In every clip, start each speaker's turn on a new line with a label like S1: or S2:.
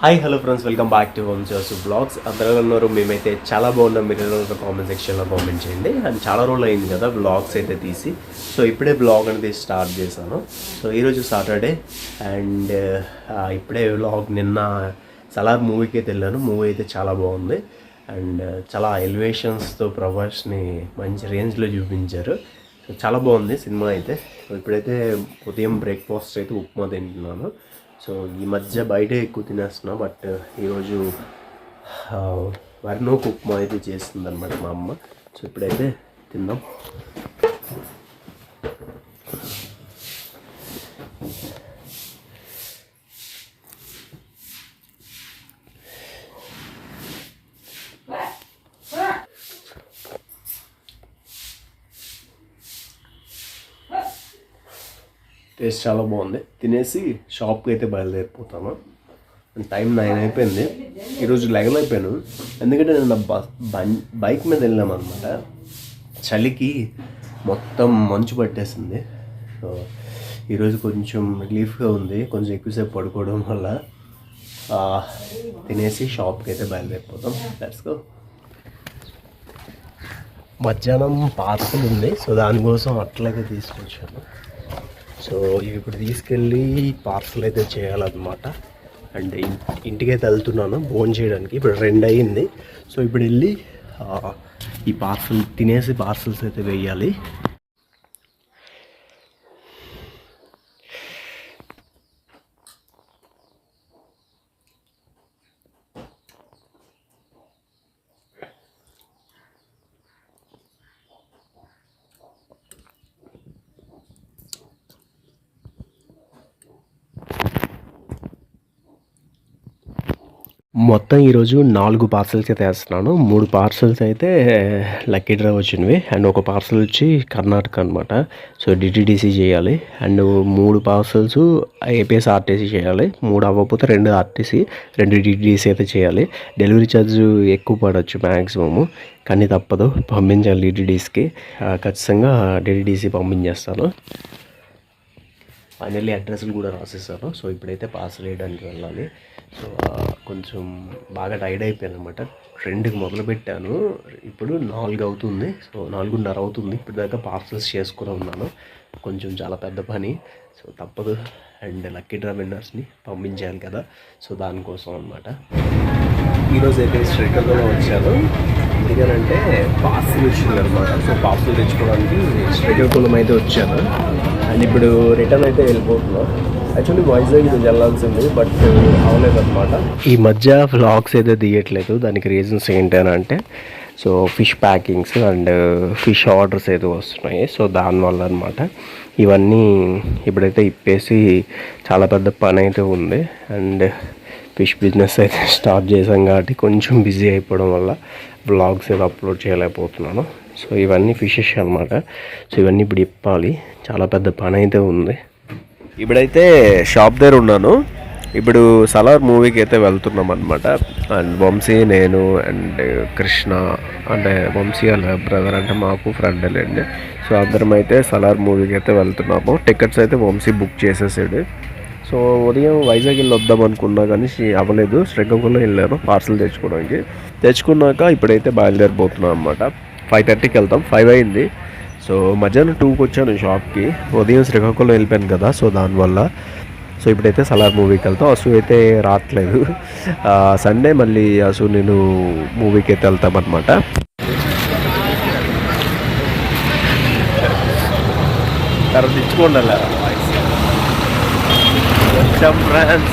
S1: Hi hello friends welcome back to home Jo's blogs అందరూ ఉన్నారు మేమైతే చాలా బాగున్నాం. మీరు ఎలా కామెంట్ సెక్షన్లో కామెంట్ చేయండి. అండ్ చాలా రోజులు అయింది కదా బ్లాగ్స్ అయితే తీసి. సో ఇప్పుడే బ్లాగ్ అనేది స్టార్ట్ చేశాను. సో ఈరోజు సాటర్డే అండ్ ఇప్పుడే బ్లాగ్ నిన్న సలార్ మూవీకి అయితే వెళ్ళాను. మూవీ అయితే చాలా బాగుంది. అండ్ uh, చాలా ఎలివేషన్స్తో ప్రభాస్ని మంచి రేంజ్లో చూపించారు. సో చాలా బాగుంది సినిమా అయితే. ఇప్పుడైతే ఉదయం బ్రేక్ఫాస్ట్ అయితే ఉప్మా తింటున్నాను. సో ఈ మధ్య బయటే ఎక్కువ తినేస్తున్నా బట్ ఈరోజు ఆ, వర్ణోకు ఉప్మా అయితే చేస్తుందన్నమాట మా అమ్మ. సో ఇప్పుడైతే తిందాం. టేస్ట్ చాలా బాగుంది తినేసి షాప్కి అయితే బయలుదేరిపోతాను. టైం నైన్ అయిపోయింది. ఈరోజు లెగన్ అయిపోయాను. ఎందుకంటే నేను బైక్ మీద వెళ్ళాం అనమాట చలికి మొత్తం మంచు పట్టేసింది. సో ఈరోజు కొంచెం రిలీఫ్గా ఉంది. కొంచెం ఎక్కువసేపు పడుకోవడం వల్ల తినేసి షాప్కి అయితే బయలుదేరిపోతాం. లెట్స్ మధ్యాహ్నం పార్సల్ ఉంది. సో దానికోసం అట్లాగే తీసుకొచ్చాను. సో ఇవి ఇప్పుడు తీసుకెళ్ళి పార్సల్ అయితే చేయాలన్నమాట. అండ్ ఇంటికైతే వెళ్తున్నాను భోజనం చేయడానికి. ఇప్పుడు రెండు అయ్యింది. సో ఇప్పుడు వెళ్ళి ఈ పార్సల్ తినేసి పార్సల్స్ అయితే వేయాలి. మొత్తం ఈరోజు నాలుగు పార్సల్స్ అయితే వేస్తున్నాను. మూడు పార్సల్స్ అయితే లక్కీ డ్రా వచ్చినవి. అండ్ ఒక పార్సల్ వచ్చి కర్ణాటక అనమాట సో డిటిడిసి చేయాలి. అండ్ మూడు పార్సల్స్ ఏపీఎస్ ఆర్టీసీ చేయాలి. మూడు అవ్వకపోతే రెండు ఆర్టీసీ రెండు డిటిడిసి అయితే చేయాలి. డెలివరీ ఛార్జ్ ఎక్కువ పడవచ్చు మ్యాక్సిమము కానీ తప్పదు. పంపించాలి డిటిడిసికి ఖచ్చితంగా డిటిడిసి పంపించేస్తాను. ఫైనల్లీ అడ్రస్లు కూడా రాసేసాను. సో ఇప్పుడైతే పార్సల్ వేయడానికి వెళ్ళాలి. సో కొంచెం బాగా టైర్డ్ అయిపోయాను అనమాట రెండుకి మొదలుపెట్టాను ఇప్పుడు నాలుగు అవుతుంది. సో నాలుగున్నర అవుతుంది. ఇప్పుడు దాకా పార్సల్స్ చేసుకుని ఉన్నాను. కొంచెం చాలా పెద్ద పని. సో తప్పదు. అండ్ లక్కీ డ్రా విన్నర్స్ని పంపించాలి కదా. సో దానికోసం అనమాట ఈరోజు అయితే శ్రీకాకుళం వచ్చాను. ఎందుకనంటే పార్సల్ ఇచ్చింది అనమాట సో పార్సల్ తెచ్చుకోవడానికి శ్రీకాకుళం అయితే వచ్చాను. అండ్ ఇప్పుడు రిటర్న్ అయితే వెళ్ళిపోతున్నాం. యాక్చువల్లీ వైజాగ్ ఇది వెళ్ళాల్సింది బట్ uh, అవలేదు అనమాట ఈ మధ్య వ్లాగ్స్ అయితే తీయట్లేదు. దానికి రీజన్స్ ఏంటి అని అంటే so fish packings and fish orders అయితే వస్తున్నాయి. సో దానివల్ల అనమాట ఇవన్నీ ఇప్పుడైతే ఇప్పేసి చాలా పెద్ద పని అయితే ఉంది. అండ్ ఫిష్ బిజినెస్ అయితే స్టార్ట్ చేసాం కాబట్టి కొంచెం బిజీ అయిపోవడం వల్ల బ్లాగ్స్ ఏదో అప్లోడ్ చేయలేకపోతున్నాను. సో ఇవన్నీ ఫిషెస్ అనమాట సో ఇవన్నీ ఇప్పుడు ఇప్పాలి. చాలా పెద్ద పని అయితే ఉంది. ఇప్పుడైతే షాప్ దగ్గర ఉన్నాను. ఇప్పుడు సలార్ మూవీకి అయితే వెళ్తున్నాం అనమాట అండ్ వంశీ నేను అండ్ కృష్ణ అంటే వంశీ వాళ్ళ బ్రదర్ అంటే మాకు ఫ్రెండ్ అండి సో అందరం అయితే సలార్ మూవీకి అయితే వెళ్తున్నాము. టికెట్స్ అయితే వంశీ బుక్ చేసేసాడు. సో ఉదయం వైజాగ్ వెళ్ళి వద్దాం అనుకున్నా కానీ అవ్వలేదు. శ్రీకాకుళం వెళ్ళాను పార్సల్ తెచ్చుకోవడానికి. తెచ్చుకున్నాక ఇప్పుడైతే బయలుదేరిపోతున్నాం అనమాట ఫైవ్ థర్టీకి వెళ్తాం ఫైవ్ అయింది. సో మధ్యాహ్నం టూకి వచ్చాను షాప్కి. ఉదయం శ్రీకాకుళం వెళ్ళిపోయాను కదా సో దానివల్ల. సో ఇప్పుడైతే సలార్ మూవీకి వెళ్తాం. అసు అయితే రావట్లేదు. సండే మళ్ళీ అసు నేను మూవీకి అయితే వెళ్తామన్నమాట. తర్వాత ఇచ్చుకోండి వచ్చాం ఫ్రాన్స్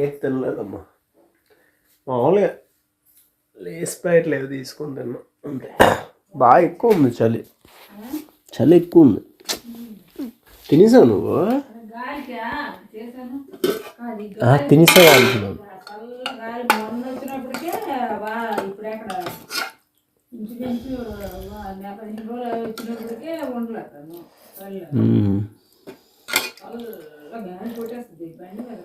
S1: ఏది తినలేదమ్మా మామూలుగా లేస్ ప్యాకెట్లు లేదు తీసుకుని తిన్నాం బాగా ఎక్కువ ఉంది చలి. చలి ఎక్కువ ఉంది. తినేసావు నువ్వు?
S2: గాలికా వచ్చినప్పటికే వా వా, కొట్టేస్తుంది బండి మీద